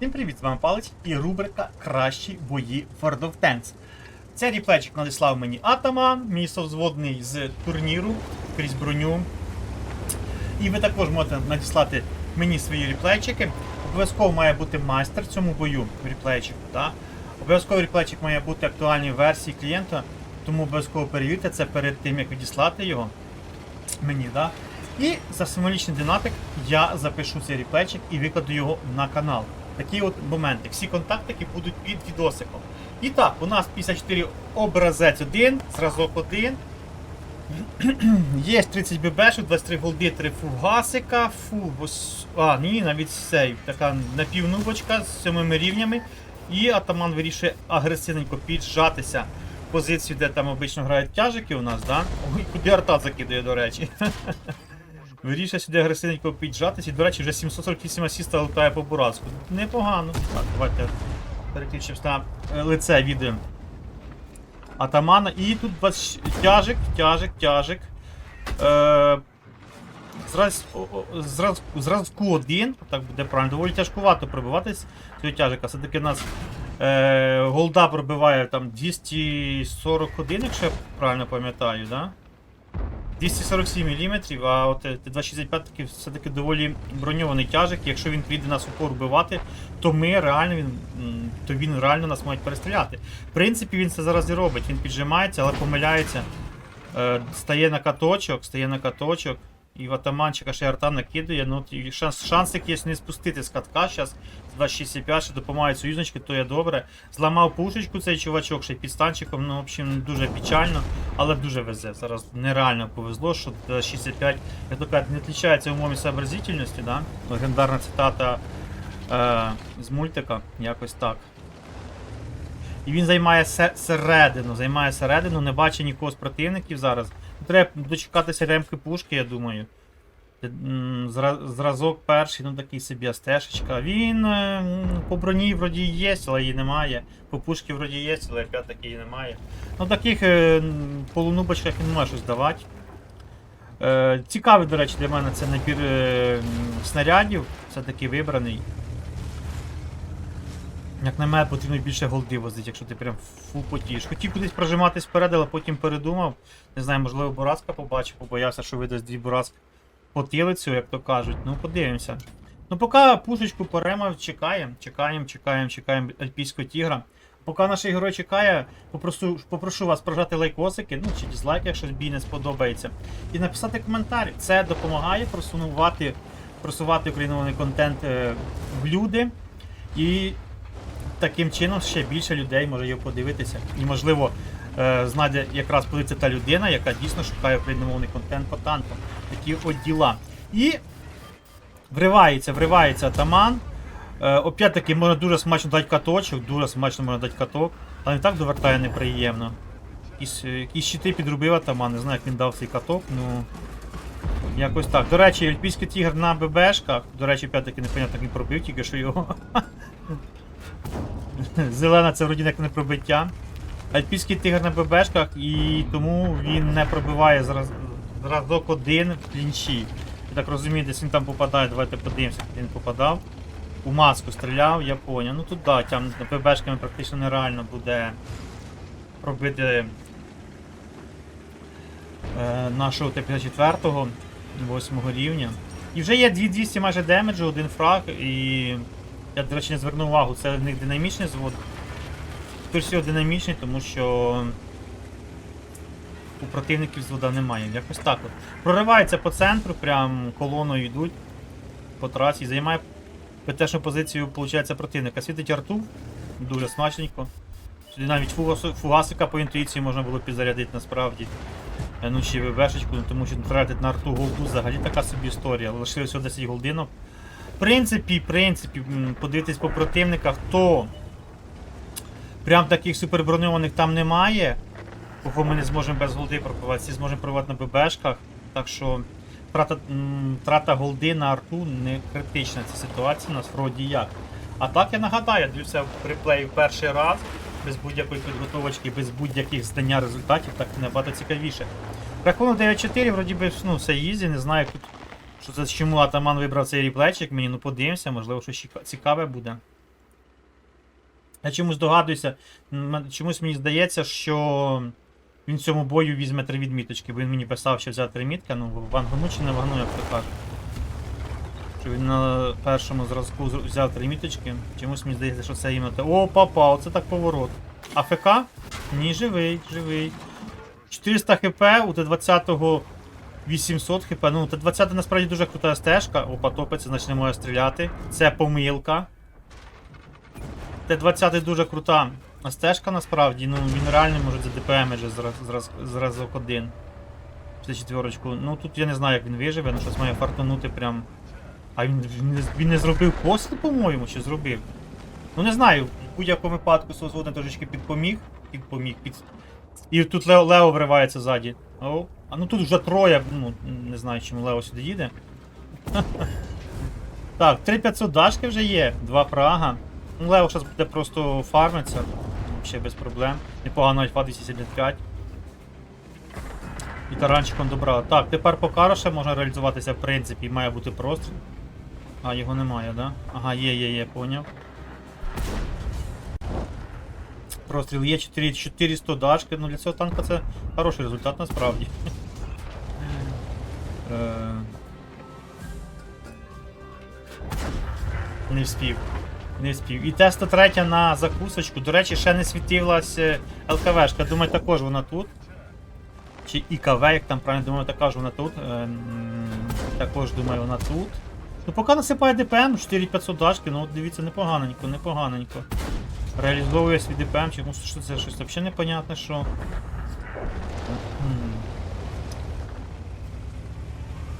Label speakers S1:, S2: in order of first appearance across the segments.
S1: Всім привіт, з вами Палич і рубрика Кращі бої World of Tanks. Цей ріплечик надіслав мені Атаман, мій совзводний з турніру крізь броню. І ви також можете надіслати мені свої ріплейчики. Обов'язково має бути майстер в цьому бою ріплейчику. Да? Обов'язково ріплейчик має бути актуальній версії клієнта, тому обов'язково перевірте це перед тим, як відіслати його мені. Да? І за символічний динамік я запишу цей ріплечик і викладу його на канал. Такі от моменти. Всі контактики будуть під відосиком. І так, у нас 54 образець 1, зразок 1. Є 30 ББшок, 23 голди, 3 фугасика, фу, а, ні, навіть цей, така напівнубочка з сьомими рівнями. І атаман вирішує агресивненько піджатися позицію, де там обично грають тяжики у нас, да? Ой, куди арта закидає, до речі. Вирішує сюди агресивненько піджатися. І, до речі, вже 748 асіста летає по Бурацьку. Непогано. Так, давайте переключимось на е, лице відео. Атамана. І тут бач, тяжик, тяжик, тяжик. Е, зраз, о, о, зраз, зразку один, так буде правильно, доволі тяжкувато пробиватись цього тяжика. Все-таки нас е, голда пробиває там 241, якщо я правильно пам'ятаю, да? 247 мм, а от е, Т-265 таки все-таки доволі броньований тяжик. Якщо він прийде нас упор вбивати, то ми реально він, то він реально нас мають перестріляти. В принципі, він це зараз і робить. Він піджимається, але помиляється. Е, стає на каточок, стає на каточок. І в атаманчика ще арта накидує. Ну, і шанс, шансик є не спустити з катка. Зараз 265 ще допомагають союзнички, то є добре. Зламав пушечку цей чувачок ще й підстанчиком. Ну, в общем, дуже печально, але дуже везе. Зараз нереально повезло, що 65, як то кажуть, не відрізняється умові сообразительності, да? Легендарна цитата е, з мультика, якось так. І він займає середину, займає середину, не бачить нікого з противників зараз. Треба дочекатися ремки пушки, я думаю. Зразок перший, ну такий собі астешечка. Він е, по броні вроді є, але її немає. По пушки вроді є, але опять таки її немає. Ну таких е, полунубочках він може щось давати. Е, цікавий, до речі, для мене це набір е, снарядів, все-таки вибраний. Як на мене, потрібно більше голди возити, якщо ти прям фу потієш. Хотів кудись прожиматись вперед, але потім передумав. Не знаю, можливо, Бураска побачив, побоявся, що видасть дві Бураски потилицю, як то кажуть. Ну, подивимося. Ну, поки пушечку поремав, чекаємо, чекаємо, чекаємо, чекаємо альпійського тігра. Поки наш герой чекає, попрошу, попрошу вас прожати лайкосики, ну чи дізлайки, якщо бій не сподобається. І написати коментар. Це допомагає просунувати, просувати україномовний контент е, в люди. І таким чином ще більше людей може його подивитися. І, можливо, е, знайде якраз це та людина, яка дійсно шукає україномовний контент по танкам. Такі от діла. І вривається, вривається атаман. Е, опять-таки можна дуже смачно дати каточок, дуже смачно можна дати каток, але і так довертає неприємно. Якісь, е, якісь щити підробив атаман, не знаю, як він дав цей каток, ну. Якось так. До речі, Альпійський тігр на ББшках. До речі, опять-таки непонятно, як він пробив, тільки що його. Зелена це вроді як не пробиття. Альпійський тигр на ББшках і тому він не пробиває зраз... зразок один в клінчі. Я так розумію, десь він там попадає, давайте подивимося, як він попадав. У маску стріляв, я поняв. Ну тут да, там ББшками практично нереально буде пробити е, нашого Т-54 8 рівня. І вже є 2200 майже демеджу, один фраг, і я, до речі, не звернув увагу, це в них динамічний звод. Всього динамічний, тому що у противників звода немає. Якось так от. Проривається по центру, прям колоною йдуть по трасі, займає ПТшну позицію, виходить, противника. Світить арту, дуже смачненько. Сюди навіть фугасика по інтуїції можна було підзарядити насправді. Е, Ну чи ВВшечку, тому що тратить на арту голду взагалі така собі історія. Лишилось всього 10 голдинок. В принципі, принципі, подивитись по противниках, то прям таких суперброньованих там немає. Кого ми не зможемо без голди пробивати, всі зможемо пробивати на ББшках. Так що трата, м, трата голди на арту не критична ця ситуація у нас вроді як. А так я нагадаю, дивлюся в реплеї в перший раз, без будь-якої підготовочки, без будь-яких знання результатів, так набагато цікавіше. Рахунок 9-4, вроді би, ну, все ізі, не знаю, тут, що це чому атаман вибрав цей ріплейчик, мені ну подивимося, можливо, щось цікаве буде. Я чомусь догадуюся, чомусь мені здається, що він в цьому бою візьме три відміточки, бо він мені писав, що взяв три мітки, ну вангну чи не вангну, як то кажуть. Що він на першому зразку взяв три міточки. Чомусь мені здається, що це іменно те. О, папа, оце так поворот. АФК? Ні, живий, живий. 400 хп, у Т-20 800 хп. Ну, Т-20 насправді дуже крута стежка. Опа, топиться, значить не може стріляти. Це помилка. Т-20 дуже крута стежка насправді. Ну він реально може за ДПМ вже зраз, зраз, зразок один. Це четверочку. Ну тут я не знаю, як він виживе, ну щось має фартанути прям. А він, він, не- він не зробив постріл, по-моєму, чи зробив? Ну не знаю, в будь-якому випадку Созводний трошечки підпоміг. Підпоміг, під... І тут Лео, Лео вривається ззаді. О, а ну тут вже троє, ну не знаю, чому Лео сюди їде. Так, 3500 дашки вже є, два Прага. Ну, Лео зараз буде просто фармиться. Ще без проблем. Непогано альфа 275. І таранчиком добра. Так, тепер по Кароше можна реалізуватися в принципі, має бути простріл. А, його немає, да? Ага, є, є, є, поняв. Простріл є 4, 400 дашки, ну для цього танка це хороший результат насправді. Е, Не вспів. Не вспів. І Т-103 на закусочку. До речі, ще не світилась е, ЛКВшка. Думаю, також вона тут. Чи ІКВ, як там правильно думаю, також вона тут. Е, Також думаю, вона тут. Ну поки насипає ДПМ, 4500 дашки, ну дивіться, непоганенько, непоганенько. Реалізовує свій ДПМ, чи ну, що це щось взагалі непонятне, що.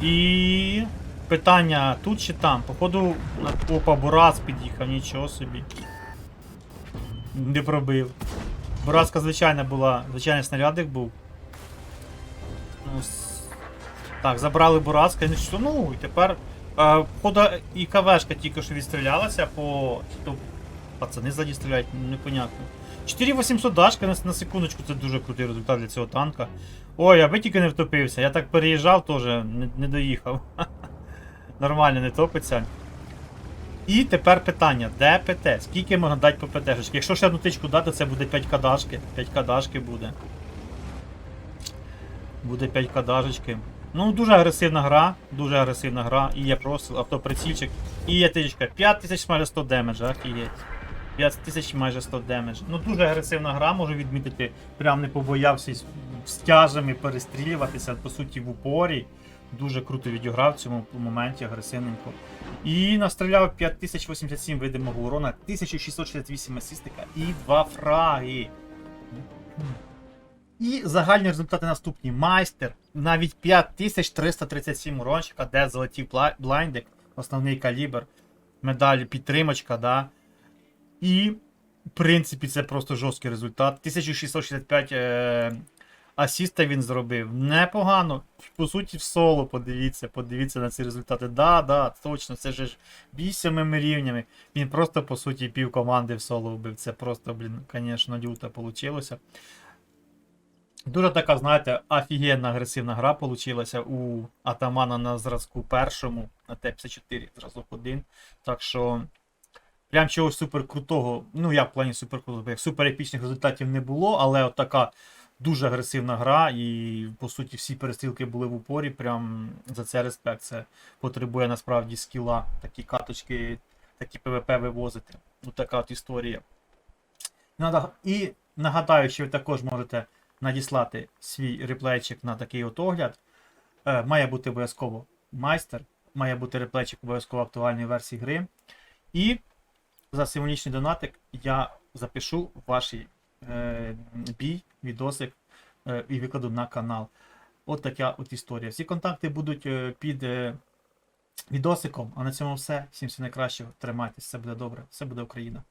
S1: І питання тут чи там? Походу, опа, Бурас під'їхав, нічого собі. Не пробив. Бураска звичайна була, звичайний снарядик був. Ну, с- так, забрали Бураска, що, ну і тепер. Е, походу, і КВшка тільки що відстрілялася по пацани ззаді стріляють, ну, непонятно. 4800 дашка на, на секундочку, це дуже крутий результат для цього танка. Ой, я би тільки не втопився. Я так переїжджав теж, не, не доїхав. Нормально не топиться. І тепер питання, де ПТ? Скільки можна дати по ПТшечки? Якщо ще одну тичку дати, це буде 5 кадашки. 5 кадашки буде. Буде 5 кадашечки. Ну, дуже агресивна гра, дуже агресивна гра. І є просто автоприцільчик. І є тичка 5100 демеджа, ахієть. 5 тисяч майже 100 демедж. Ну Дуже агресивна гра, можу відмітити. Прям не побоявся з тяжами перестрілюватися, по суті, в упорі. Дуже круто відіграв в цьому моменті агресивненько. І настріляв 5087 видимого урона, 1668 асістика і 2 фраги. І загальні результати наступні. Майстер. Навіть 5337 урончика, де золотів блайндик, основний калібр, медаль підтримочка. да. І, в принципі, це просто жорсткий результат. 1665 е, асіста він зробив. Непогано. По суті, в соло, подивіться, подивіться на ці результати. Да, да, точно, це ж бій сьомими рівнями. Він просто, по суті, пів команди в соло вбив. Це просто, блін, звісно, люто вийшло. Дуже така, знаєте, офігенна агресивна гра получилася у Атамана на зразку першому, на Т-54, зразок 1. Так що. Прям чогось супер крутого, ну як в плані супер крутого, супер епічних результатів не було, але от така дуже агресивна гра, і по суті всі перестрілки були в упорі. Прям за це респект. Це потребує насправді скіла, такі каточки, такі ПВП вивозити. Ось така от історія. І нагадаю, що ви також можете надіслати свій реплейчик на такий от огляд. Е, має бути обов'язково майстер, має бути реплейчик обов'язково актуальної версії гри. І за символічний донатик я запишу ваш е, бій, відосик е, і викладу на канал. От така от історія. Всі контакти будуть е, під е, відосиком. А на цьому все. Всім все найкращого. Тримайтесь, все буде добре, все буде Україна.